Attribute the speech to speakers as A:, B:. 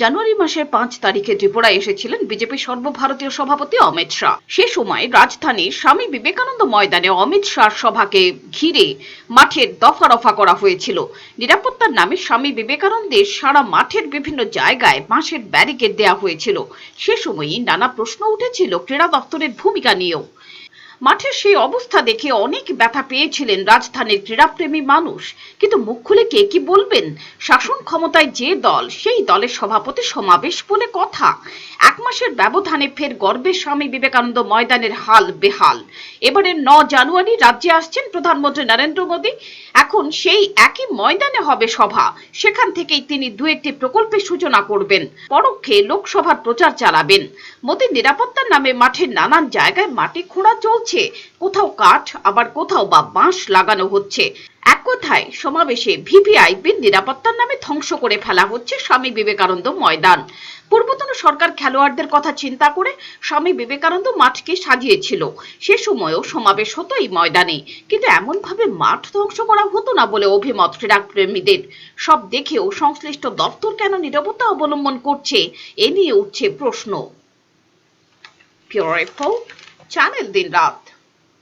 A: জানুয়ারি মাসের পাঁচ তারিখে ত্রিপুরায় এসেছিলেন বিজেপি সর্বভারতীয় সভাপতি অমিত শাহ। সে সময় রাজধানীর স্বামী বিবেকানন্দ ময়দানে অমিত শাহ সভাকে ঘিরে মাঠের দফা রফা করা হয়েছিল। নিরাপত্তার নামে স্বামী বিবেকানন্দের সারা মাঠের বিভিন্ন জায়গায় বাঁশের ব্যারিকেড দেওয়া হয়েছিল। সে সময়ই নানা প্রশ্ন উঠেছিল ক্রীড়া দপ্তরের ভূমিকা নিয়েও। মাঠের সেই অবস্থা দেখে অনেক ব্যথা পেয়েছিলেন রাজধানীর ক্রীড়াপ্রেমী মানুষ। কিন্তু মুখ খুলে কে কি বলবেন? শাসন ক্ষমতায় যে দল, সেই দলের সভাপতি সমাবেশ বলে কথা। এক মাসের ব্যবধানে ফের গর্বের স্বামী বিবেকানন্দ ময়দানের হাল বেহাল। এবারে ন জানুয়ারি রাজ্যে আসছেন প্রধানমন্ত্রী নরেন্দ্র মোদী। এখন সেই একই ময়দানে হবে সভা। সেখান থেকেই তিনি দু একটি প্রকল্পের সূচনা করবেন। পরোক্ষে লোকসভার প্রচার চালাবেন। মোদীর নিরাপত্তার নামে মাঠের নানান জায়গায় মাটি খোঁড়া চলছে। কোথাও কাঠ, আবার কোথাও বা বাঁশ লাগানো হচ্ছে। এক কথায়, সমাবেশে ভিভিআইপির নিরাপত্তার নামে ধ্বংস করে ফেলা হচ্ছে স্বামী বিবেকানন্দ ময়দান। পূর্বতন সরকার খেলোয়াড়দের কথা চিন্তা করে স্বামী বিবেকানন্দ মাঠকে সাজিয়েছিল। সে সময়ও সমাবেশ হতো এই ময়দানে কিন্তু এমন ভাবে মাঠ ধ্বংস করা হতো না বলে অভিমত ক্রীড়াপ্রেমীদের। সব দেখেও সংশ্লিষ্ট দপ্তর কেন নিরাপত্তা অবলম্বন করছে? এ নিয়ে উঠছে প্রশ্ন। Pure report. চ্যানেল দিন রাত